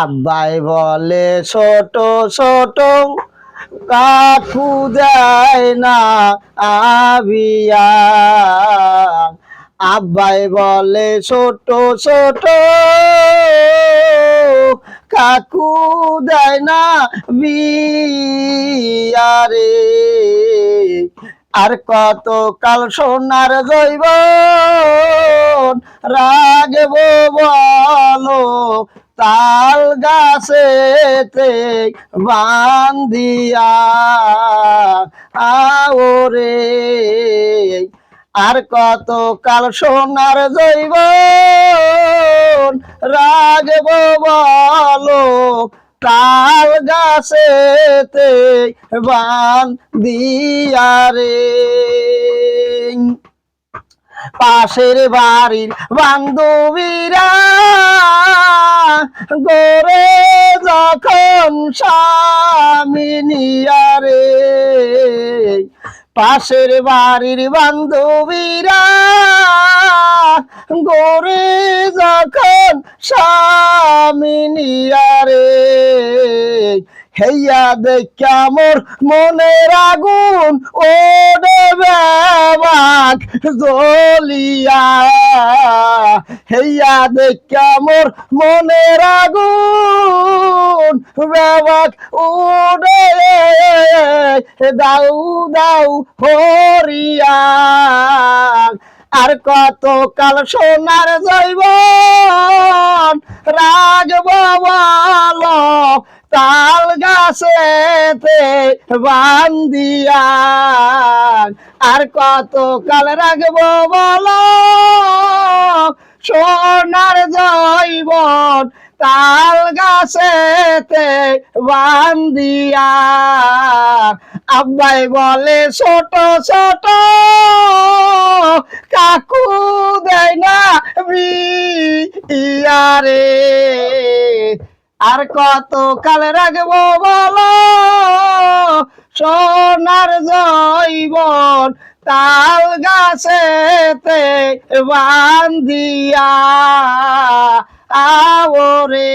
আব্বাই বলে, ছোট ছোট কাকু দেয় না আবিয়া আব্বাই বলে, ছোট ছোট কাকু দেয় না বিয়ারে। আর কত কাল সোনার জৈব রাগব বলো? তাল গাছেতে বান্দিয়া আওরে আর কত কাল সোনার জৈব রাগব বলো? তাল গাছেতে বান দিয়ারে পাশের বাড়ির বান্ধবীরা গোরে যখন স্বামী নিয়ারে পাশের বাড়ির বান্ধবীরা গোরে যখন স্বামী নিয়ারে হেয়া দেখা মোর মনের আগুন ওরে বাবাক জলিয়া হেয়া দেখা মোর মনের আগুন বাবাক ওরে দাউ দাউ হরিয়া আর কত কাল সোনার জৈব রাগব তাল গাছেতে বান্দিয়া আর কত কাল রাখব বলো, সোনার জৈবন তাল গাছেতে বান্দিয়া আব্বাই বলে, ছোট ছোট কাকু দেয় না বিয়ারে। আর কত কাল রাখব বলো? সোনার জৈবন তাল গাছেতে বান্দিয়া আওরে।